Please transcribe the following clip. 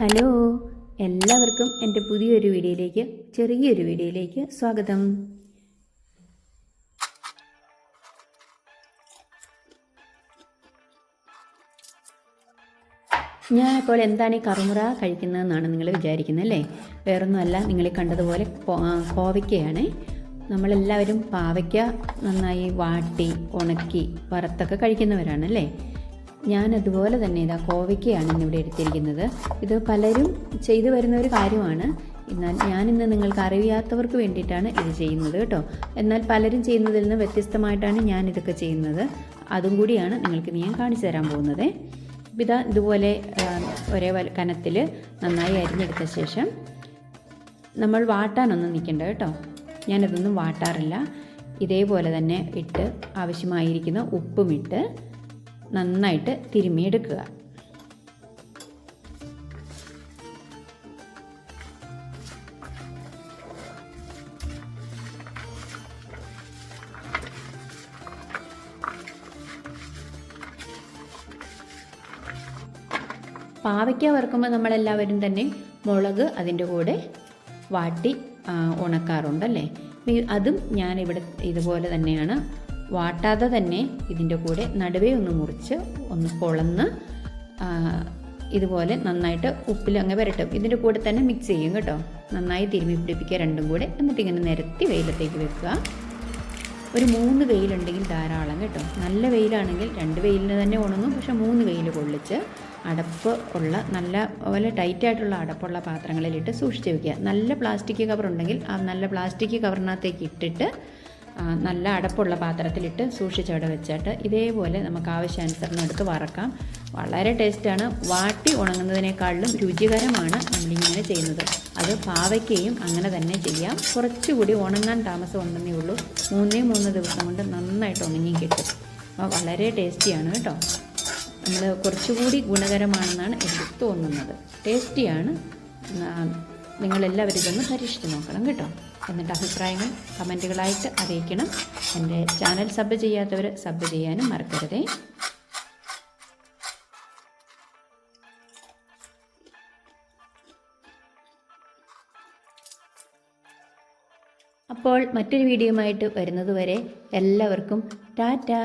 Hello. എല്ലാവർക്കും എന്റെ പുതിയൊരു വീഡിയോയിലേക്ക് ചെറിയൊരു വീഡിയോയിലേക്ക് സ്വാഗതം. ഞാൻ ഇപ്പോൾ എന്താണ് ഈ കറുമുറ കഴിക്കുന്നതെന്നാണ് നിങ്ങൾ വിചാരിക്കുന്നത് അല്ലേ? വേറൊന്നുമല്ല നിങ്ങൾ കണ്ടതുപോലെ കോവയ്ക്കയാണ്. നമ്മളെല്ലാവരും പാവയ്ക്ക നന്നായി വാട്ടി ഉണക്കി വറുത്തൊക്കെ കഴിക്കുന്നവരാണ് അല്ലേ? ഞാൻ അതുപോലെ തന്നെ ഇതാ കോവയ്ക്കയാണ് ഇന്നിവിടെ എടുത്തിരിക്കുന്നത്. ഇത് പലരും ചെയ്തു വരുന്ന ഒരു കാര്യമാണ്. എന്നാൽ ഞാനിന്ന് നിങ്ങൾക്ക് അറിയാത്തവർക്ക് വേണ്ടിയിട്ടാണ് ഇത് ചെയ്യുന്നത് കേട്ടോ. എന്നാൽ പലരും ചെയ്യുന്നതിൽ നിന്ന് വ്യത്യസ്തമായിട്ടാണ് ഞാൻ ഇതൊക്കെ ചെയ്യുന്നത്. അതും കൂടിയാണ് നിങ്ങൾക്ക് ഞാൻ കാണിച്ചു തരാൻ പോകുന്നത്. ഇതാ ഇതുപോലെ ഒരേ കനത്തിൽ നന്നായി അരിഞ്ഞെടുത്ത ശേഷം നമ്മൾ വാട്ടാനൊന്നും നിൽക്കണ്ട കേട്ടോ. ഞാനതൊന്നും വാട്ടാറില്ല. ഇതേപോലെ തന്നെ ഇട്ട് ആവശ്യമായിരിക്കുന്ന ഉപ്പും ഇട്ട് നന്നായിട്ട് തിരുമിയെടുക്കുക പാവയ്ക്ക വറുക്കുമ്പോൾ നമ്മളെല്ലാവരും തന്നെ മുളക് അതിന്റെ കൂടെ വാട്ടി ഉണക്കാറുണ്ടല്ലേ? അതും ഞാനിവിടെ ഇതുപോലെ തന്നെയാണ് വാട്ടാതെ തന്നെ ഇതിന്റെ കൂടെ നടുവേ ഒന്ന് മുറിച്ച് ഒന്ന് പൊളന്ന് ഇതുപോലെ നന്നായിട്ട് ഉപ്പിൽ അങ്ങ് വരട്ടും. ഇതിന്റെ കൂടെ തന്നെ മിക്സ് ചെയ്യും കേട്ടോ. നന്നായി തിരുമ്മി പിടിപ്പിക്കുക രണ്ടും കൂടെ. എന്നിട്ട് ഇങ്ങനെ നിരത്തി വെയിലത്തേക്ക് വെക്കുക. ഒരു മൂന്ന് വെയിലുണ്ടെങ്കിൽ ധാരാളം കേട്ടോ. നല്ല വെയിലാണെങ്കിൽ രണ്ട് വെയിലിന് തന്നെ ഉണങ്ങും. പക്ഷെ മൂന്ന് വെയിൽ കൊള്ളിച്ച് അടപ്പ് ഉള്ള നല്ല പോലെ ടൈറ്റായിട്ടുള്ള അടപ്പുള്ള പാത്രങ്ങളിലിട്ട് സൂക്ഷിച്ച് വെക്കുക. നല്ല പ്ലാസ്റ്റിക് കവർ ഉണ്ടെങ്കിൽ ആ നല്ല പ്ലാസ്റ്റിക് കവറിനകത്തേക്ക് ഇട്ടിട്ട് നല്ല അടപ്പുള്ള പാത്രത്തിലിട്ട് സൂക്ഷിച്ചവിടെ വെച്ചിട്ട് ഇതേപോലെ നമുക്ക് ആവശ്യാനുസരണം എടുത്ത് വറക്കാം. വളരെ ടേസ്റ്റാണ്. വാട്ടി ഉണങ്ങുന്നതിനേക്കാളും രുചികരമാണ് നമ്മളിങ്ങനെ ചെയ്യുന്നത്. അത് പാവയ്ക്കയും അങ്ങനെ തന്നെ ചെയ്യാം. കുറച്ചുകൂടി ഉണങ്ങാൻ താമസം ഉണ്ടെന്നേ ഉള്ളൂ. മൂന്നേ മൂന്ന് ദിവസം കൊണ്ട് നന്നായിട്ട് ഉണങ്ങി കിട്ടും. അപ്പോൾ വളരെ ടേസ്റ്റിയാണ് കേട്ടോ. നമ്മൾ കുറച്ചുകൂടി ഗുണകരമാണെന്നാണ് എനിക്ക് തോന്നുന്നത്. ടേസ്റ്റിയാണ്. നിങ്ങളെല്ലാവരും ഇതൊന്ന് പരീക്ഷിച്ച് നോക്കണം കേട്ടോ. എന്നിട്ട് അഭിപ്രായങ്ങൾ കമന്റുകളായിട്ട് അറിയിക്കണം. എന്റെ ചാനൽ സബ് ചെയ്യാത്തവർ സബ് ചെയ്യാനും മറക്കരുതേ. അപ്പോൾ മറ്റൊരു വീഡിയോയുമായിട്ട് വരുന്നതുവരെ എല്ലാവർക്കും ടാറ്റാ.